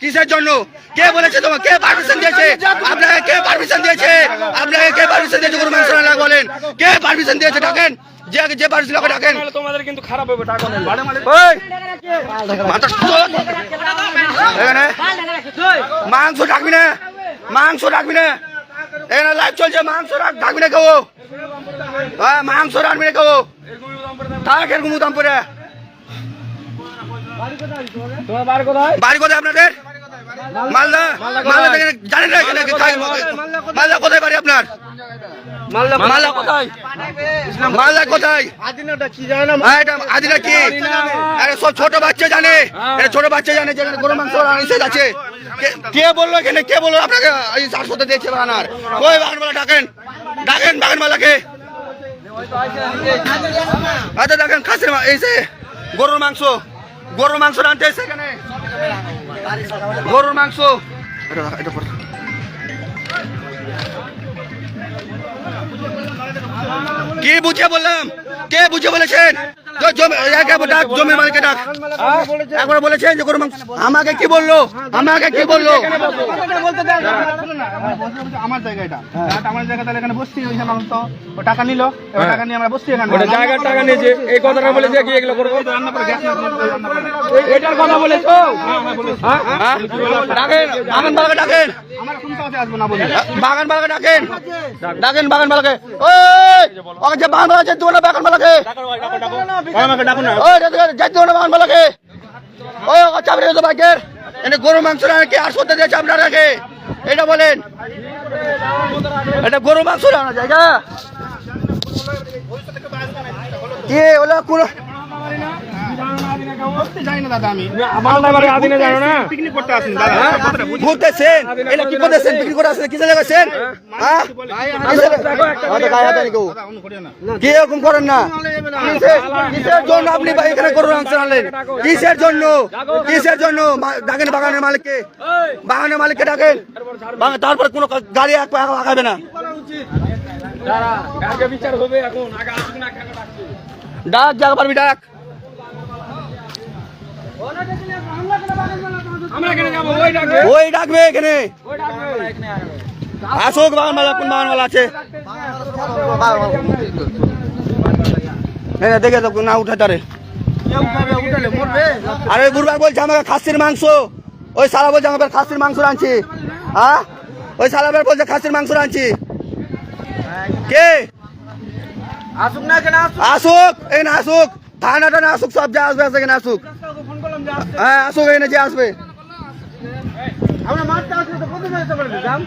কিসের জন্য? কে বলেছে তোমার কে পারমিশন দিয়েছে? আপনাকে কে পারমিশন দিয়েছে? আপনাকে কে পারমিশন দিয়েছে? মাংস আনা বলেন। কে পারমিশন দিয়েছে? ডাকেন। যে যে পারমিশন লোকে ডাকেন। তোমাদের কিন্তু খারাপ হবে টাকা নেই। বাড়ে মালে ওই মাথা এখানে। মাংস ডাকবি না। মাংস ডাকবি না। এখানে লাইভ চলছে। মাংস রাখ ডাকবি না কেউ। হ্যাঁ মাংস রাখবি না কেউ। থাক এরকম দাম পরে তোমার বাড়ি কোথায়? বাড়ি কোথায় আপনাদের? মালদা মালদা থেকে জানেন না এখানে মালদা কোথায়? বাড়ি আপনার? মালদা মালদা কোথায়? মালদা কোথায়? হ্যাঁ, এটা আদিনা কি? আরে সব ছোট বাচ্চা জানে। এটা ছোট বাচ্চা জানে গরু মাংস আছে। কে- কে বলল এখানে? কে বলল? আপনাকে এই চারশোতে দিয়েছে বাগানার ওই বাগানওয়ালা ডাকেন। ডাকেন বাগানওয়ালাকে। আচ্ছা দেখেন খাসির এই যে গরুর মাংস। গরুর মাংস রানতে এসে এখানে। গরুর মাংস। এটা এটা পরে কে বুঝিয়ে বললাম? কে বুঝে বলেছেন? জমির মালিককে ডাক একবার বলেছেন যে গরু মাংস। আমাকে কি বলল? আমাকে কি বলল? আমার জায়গা এটা। এটা আমার জায়গা তাহলে এখানে বসছি ওই মাংস। ও টাকা নিল এবার টাকা নিয়ে আমরা বসছি এখানে। টাকা নিয়েছে এই কথাটা বলেছে কি এগুলো করব? এটার কথা বলেছ? হ্যাঁ হ্যাঁ? ডাকেন বাগান বালাকে ডাকেন। আমার কোন কাছে আসব না বলি বাগান বালাকে ডাকেন। ডাকেন। বাগান বালাকে। ওই বাগান বালা যেতে না বাগান বালাকে। ডাকুন না। ওই যেতে না বাগান বালাকে ওই চাপড়ে দিতে বাইকের। এনে গরু মাংস না কি আর সত্যি দিয়ে চাপড়া রাখে এটা বলেন। এটা গরু মাংস না, জায়গা। কি, ওলা কোন যাই না দাদা আমি পিকনিক করতে আসেন? দাদা ঘুরতেছেন এটা কি করতেছেন কিসে হ্যাঁ? কি এরকম করেন না? কিসের- জন্য আপনি এখানে গরুর মাংস আনলেন? কিসের জন্য? কিসের জন্য? ডাকেন বাগানের মালিককে। বাগানের মালিককে ডাকেন। তারপর কোনো গাড়ি এক পা আগাবে না? ডাক যাক পারবি ডাক। ওই ডাকবে। এখানে। আসুক বাগান মালা কোন আছে? এই না, দেখে তো না উঠে তারে। আরে বুড়বাক বলছে আমাকে খাসির মাংস। ওই সালা বলছে আমাকে খাসির মাংস আনছি হ্যাঁ ওই সালাবের বলছে খাসির মাংস আনছি কে? আসুক না কেন আসুক। এখানে আসুক। থানা টানা আসুক সব যা আসবে আসে এখানে আসুক। হ্যাঁ আসুক এখানে যে আসবে। আমরা মারতে আসলে তো প্রথমে এসে বলে দিতাম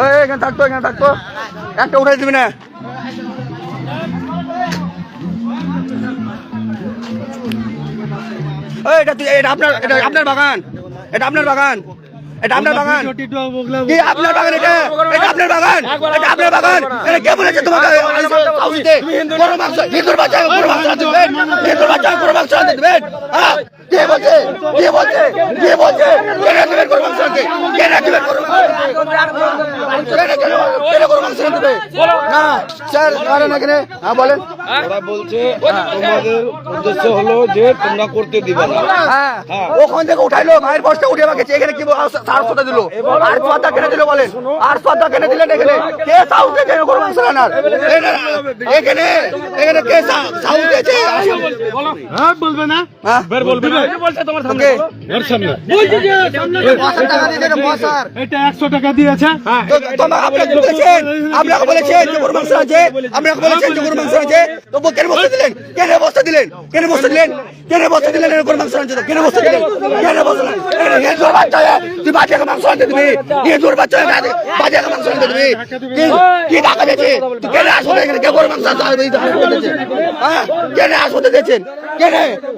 ওই এখানে থাকতো এখানে থাকতো। একটা উঠে দিবি না। এটা এটা আপনার এটা আপনার বাগান। এটা আপনার বাগান। এটা আপনার বাগান। কি আপনার বাগান এটা? এটা আপনার বাগান। এটা আপনার বাগান। এটা কে বলেছে তোমাকে? হাউসিতে মাংস হিন্দুর বাচ্চা গরু মাংস দেবেন। হিন্দুর বাচ্চা গরু মাংস রাঁধতে হ্যাঁ কে বলছে? কে বলছে কে বলছে কে রাখবেন গরু মাংস রাঁধতে কে রাখবেন গরু মাংস কেন? দেবে? না স্যার না হ্যাঁ বলেন। ওরা বলছে তোমাদের উদ্দেশ্য হলো যে তোমরা করতে দিবে না হ্যাঁ ওখান থেকে উঠাইলো ভাইয়ের বসটা উঠে গেছে এখানে কি সার সোটা দিল আর সোয়াদা কেনে দিল বলেন আর সোয়াদা কেনে দিলেন এখানে কে সাউথ থেকে গরু মাংস এখানে এখানে কে সাউথ থেকে হ্যাঁ বলবে না হ্যাঁ বের বলবে না যে বলছে তোমার সামনে কে? এর সামনে বসার টাকা দিয়ে দেন, বসার। এটা একশো টাকা দিয়েছে তো তোমরা আপনাকে বলেছেন আপনাকে বলেছেন যে গরু মাংস আছে আপনাকে বলেছেন যে গরু মাংস আছে তো কেন বসতে দিলেন কেন বসতে দিলেন কেন বসতে দিলেন কেন বসতে দিলেন এর গরু মাংস আনছে কেন বসতে দিলেন কেন বসতে দিলেন এ তোর বাচ্চা হ্যাঁ, তুই বাচ্চাকে মাংস আনতে দিবি এ তোর বাচ্চা হ্যাঁ, বাচ্চাকে মাংস আনতে দিবি কি কি টাকা দিয়েছে তুই কেন আসলে এখানে কে গরু মাংস আনতে হ্যাঁ কেন আসতে দিয়েছেন কেন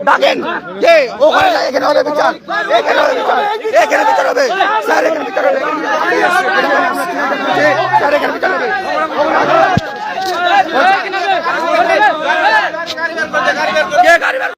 ডাকেন কে ওখানে এখানে হবে বিচার এখানে হবে বিচার এখানে বিচার হবে স্যার এখানে বিচার হবে স্যার এখানে বিচার হবে কে গাড়ি বের